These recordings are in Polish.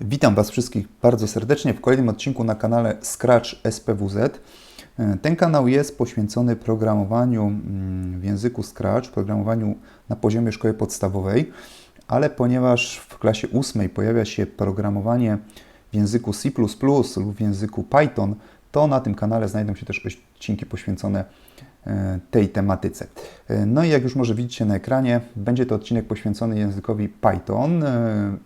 Witam Was wszystkich bardzo serdecznie w kolejnym odcinku na kanale Scratch SPWZ. Ten kanał jest poświęcony programowaniu mm, w języku Scratch, programowaniu na poziomie szkoły podstawowej, ale ponieważ w klasie ósmej pojawia się programowanie w języku C++ lub w języku Python, to na tym kanale znajdą się też odcinki poświęcone e, tej tematyce. E, No i jak już może widzicie na ekranie, będzie to odcinek poświęcony językowi Python e,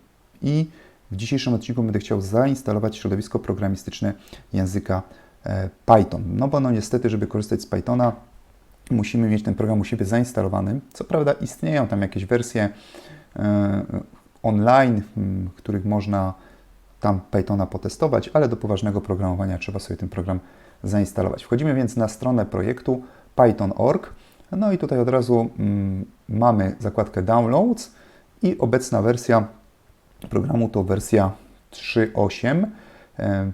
i w dzisiejszym odcinku będę chciał zainstalować środowisko programistyczne języka e, Python. No bo no niestety, żeby korzystać z Pythona, musimy mieć ten program u siebie zainstalowany. Co prawda istnieją tam jakieś wersje e, online, w których można tam Pythona potestować, ale do poważnego programowania trzeba sobie ten program zainstalować. Wchodzimy więc na stronę projektu python.org. No i tutaj od razu mamy zakładkę Downloads i obecna wersja programu to wersja 3.8. E,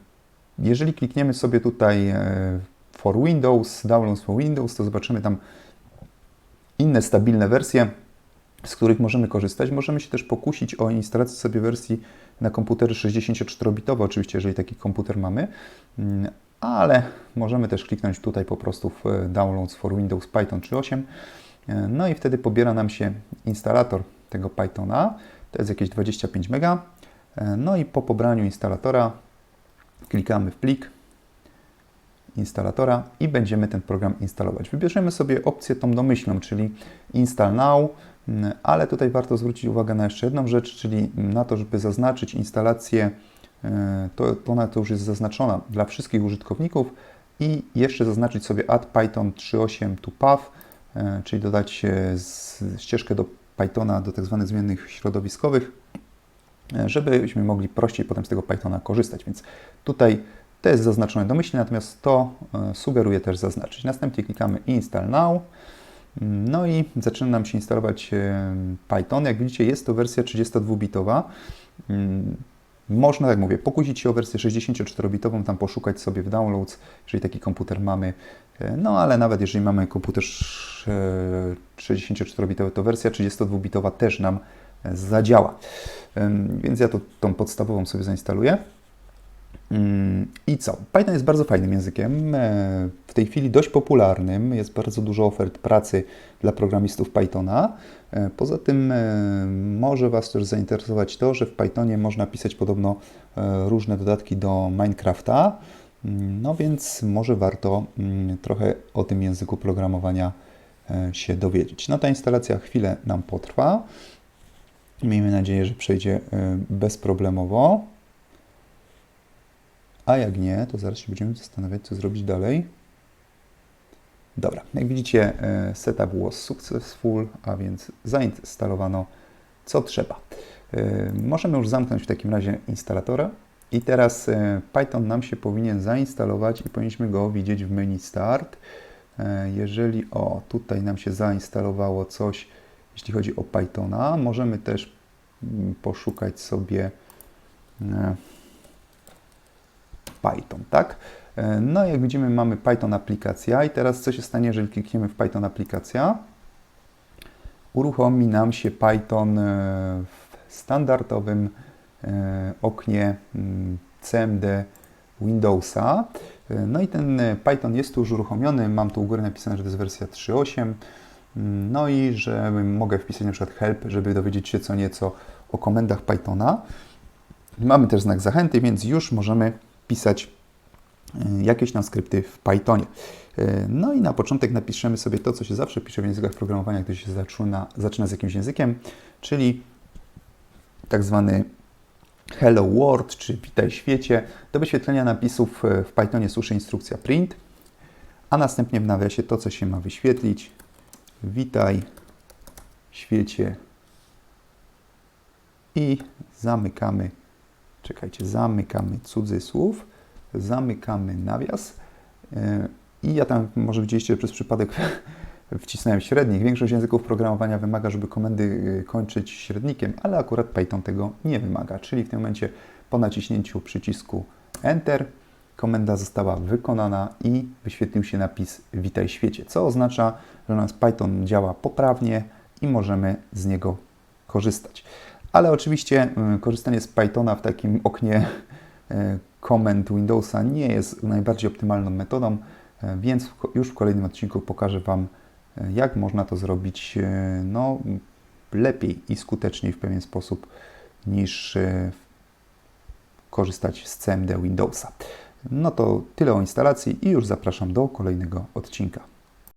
Jeżeli klikniemy sobie tutaj e, for Windows, Downloads for Windows, to zobaczymy tam inne stabilne wersje, z których możemy korzystać. Możemy się też pokusić o instalację sobie wersji na komputery 64-bitowe, oczywiście, jeżeli taki komputer mamy, Mm, ale możemy też kliknąć tutaj po prostu w e, Downloads for Windows Python 3.8. E, No i wtedy pobiera nam się instalator tego Pythona. To jest jakieś 25 MB. No i po pobraniu instalatora klikamy w plik instalatora i będziemy ten program instalować. Wybierzemy sobie opcję tą domyślną, czyli Install Now, ale tutaj warto zwrócić uwagę na jeszcze jedną rzecz, czyli na to, żeby zaznaczyć instalację, e, to, ona to już jest zaznaczona dla wszystkich użytkowników i jeszcze zaznaczyć sobie Add Python 3.8 to Path, e, czyli dodać e, ścieżkę do Pythona do tak zwanych zmiennych środowiskowych, e, żebyśmy mogli prościej potem z tego Pythona korzystać. Więc tutaj to jest zaznaczone domyślnie, natomiast to e, sugeruję też zaznaczyć. Następnie klikamy Install Now. Mm, No i zaczyna nam się instalować e, Python. Jak widzicie, jest to wersja 32-bitowa. Można, jak mówię, pokusić się o wersję 64-bitową, tam poszukać sobie w downloads, jeżeli taki komputer mamy. E, No ale nawet jeżeli mamy komputer sz- e, 64-bitowy, to wersja 32-bitowa też nam e, zadziała. Więc ja to tą podstawową sobie zainstaluję. Mm, I co? Python jest bardzo fajnym językiem, e, w tej chwili dość popularnym. Jest bardzo dużo ofert pracy dla programistów Pythona. E, Poza tym e, może Was też zainteresować to, że w Pythonie można pisać podobno różne dodatki do Minecrafta. Mm, No więc może warto mm, trochę o tym języku programowania się dowiedzieć. No ta instalacja chwilę nam potrwa. Miejmy nadzieję, że przejdzie bezproblemowo. A jak nie, to zaraz się będziemy zastanawiać, co zrobić dalej. Dobra, jak widzicie, e, setup was successful, a więc zainstalowano co trzeba. E, Możemy już zamknąć w takim razie instalatora i teraz e, Python nam się powinien zainstalować i powinniśmy go widzieć w menu Start. Jeżeli o, tutaj nam się zainstalowało coś, jeśli chodzi o Pythona, możemy też mm, poszukać sobie Python, tak? E, No jak widzimy mamy Python aplikacja i teraz co się stanie, jeżeli klikniemy w Python aplikacja? Uruchomi nam się Python e, w standardowym e, oknie mm, CMD Windowsa. No i ten Python jest tu już uruchomiony, mam tu u góry napisane, że to jest wersja 3.8. Mm, No i że mogę wpisać na przykład help, żeby dowiedzieć się co nieco o komendach Pythona. Mamy też znak zachęty, więc już możemy pisać e, jakieś tam skrypty w Pythonie. E, No i na początek napiszemy sobie to, co się zawsze pisze w językach programowania, gdy się zaczyna, zaczyna z jakimś językiem, czyli tak zwany Hello World, czy Witaj świecie. Do wyświetlenia napisów e, w Pythonie służy instrukcja print, a następnie w nawiasie to, co się ma wyświetlić. Witaj świecie i zamykamy Czekajcie, zamykamy cudzysłów, zamykamy nawias yy, i ja tam, może widzieliście, przez przypadek wcisnąłem średnik. Większość języków programowania wymaga, żeby komendy yy, kończyć średnikiem, ale akurat Python tego nie wymaga, czyli w tym momencie po naciśnięciu przycisku Enter komenda została wykonana i wyświetlił się napis Witaj świecie, co oznacza, że nasz Python działa poprawnie i możemy z niego korzystać. Ale oczywiście y, korzystanie z Pythona w takim oknie y, komend Windowsa nie jest najbardziej optymalną metodą, y, więc już w kolejnym odcinku pokażę Wam, y, jak można to zrobić y, no, lepiej i skuteczniej w pewien sposób niż y, korzystać z CMD Windowsa. No to tyle o instalacji i już zapraszam do kolejnego odcinka.